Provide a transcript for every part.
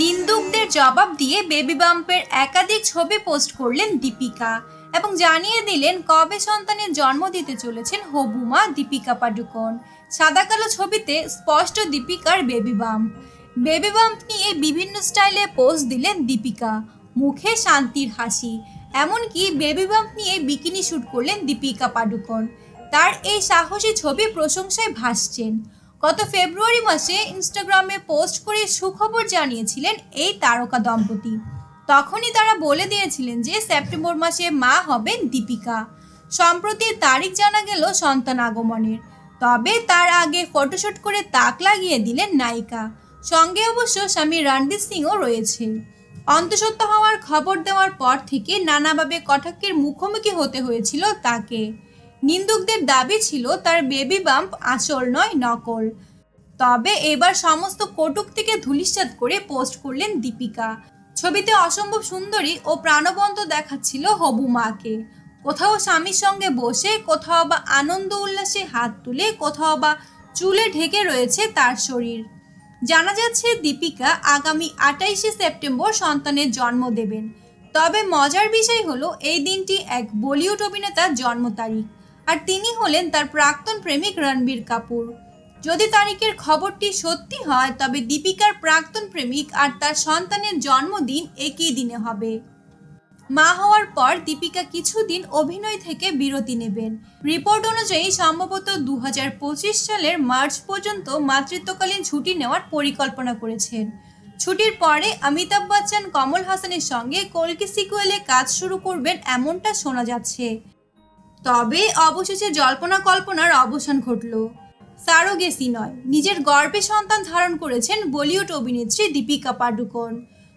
নিন্দুকদের জবাব দিয়ে বেবি বাম্পের একাধিক ছবি পোস্ট করলেন দীপিকা এবং জানিয়ে দিলেন, কবে সন্তানের জন্ম দিতে চলেছেন হবুমা দীপিকা পাডুকোন। সাদা কালো ছবিতে স্পষ্ট দীপিকার বেবি বাম্প। বেবি বাম্প নিয়ে বিভিন্ন স্টাইলে পোস্ট দিলেন দীপিকা। মুখে শান্তির হাসি। এমনকি বেবি বাম্প নিয়ে বিকিনি শ্যুট করলেন দীপিকা পাডুকোন। তার এই সাহসী ছবি প্রশংসায় ভাসছেন। গত ফেব্রুয়ারি মাসে ইনস্টাগ্রামে পোস্ট করে সুখবর জানিয়েছিলেন এই তারকা দম্পতি। তখনই তারা বলে দিয়েছিলেন যে সেপ্টেম্বর মাসে মা হবেন দীপিকা। সম্প্রতি তারিখ জানা গেল সন্তান আগমনের। তবে তার আগে ফটোশুট করে তাক লাগিয়ে দিলেন নায়িকা। সঙ্গে অবশ্য স্বামী রণবীর সিংও রয়েছে। অন্তঃসত্ত্বা হওয়ার খবর দেওয়ার পর থেকে নানাভাবে কটাক্ষের মুখোমুখি হতে হয়েছিল তাকে। নিন্দুকদের দাবি ছিল তার বেবি বাম্প আসল নয়, নকল। তবে এবার সমস্ত কটুক্তিকে ধূলিসাৎ করে পোস্ট করলেন দীপিকা। ছবিতে অসম্ভব সুন্দরী ও প্রাণবন্ত দেখাচ্ছিল হবু মাকে। কোথাও স্বামীর সঙ্গে বসে, কোথাও বা আনন্দ উল্লাসে হাত তুলে, কোথাও বা চুলে ঢেকে রয়েছে তার শরীর। জানা যাচ্ছে দীপিকা আগামী আটাইশে সেপ্টেম্বর সন্তানের জন্ম দেবেন। তবে মজার বিষয় হলো, এই দিনটি এক বলিউড অভিনেতার জন্ম তারিখ। আর তিনি হলেন তার প্রাক্তন প্রেমিক রণবীর কাপুর। যদি তারিখের খবরটি সত্যি হয়, তবে দীপিকার প্রাক্তন প্রেমিক আর তার সন্তানের জন্মদিন একই দিনে হবে। মা হওয়ার পর দীপিকা কিছুদিন অভিনয় থেকে বিরতি নেবেন। রিপোর্ট অনুযায়ী সম্ভবত দু হাজার পঁচিশ সালের মার্চ পর্যন্ত মাতৃত্বকালীন ছুটি নেওয়ার পরিকল্পনা করেছেন। ছুটির পরে অমিতাভ বচ্চন, কমল হাসানের সঙ্গে কলকি সিকুয়েলে কাজ শুরু করবেন এমনটা শোনা যাচ্ছে। তবে অবশেষে জল্পনা কল্পনার অবসান ঘটল। সারোগেসি নয়, নিজের গর্ভে সন্তান ধারণ করেছেন বলিউড অভিনেত্রী দীপিকা পাডুকোন।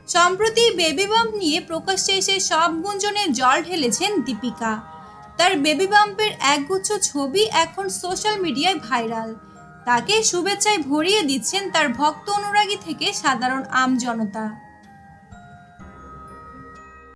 সম্প্রতি বেবি বাম্প নিয়ে প্রকাশ্যে এসে সব গুঞ্জনে জল ঢেলেছেন দীপিকা। তার বেবি বাম্পের একগুচ্ছ ছবি এখন সোশ্যাল মিডিয়ায় ভাইরাল। তাকে শুভেচ্ছায় ভরিয়ে দিচ্ছেন তার ভক্ত অনুরাগী থেকে সাধারণ আম জনতা।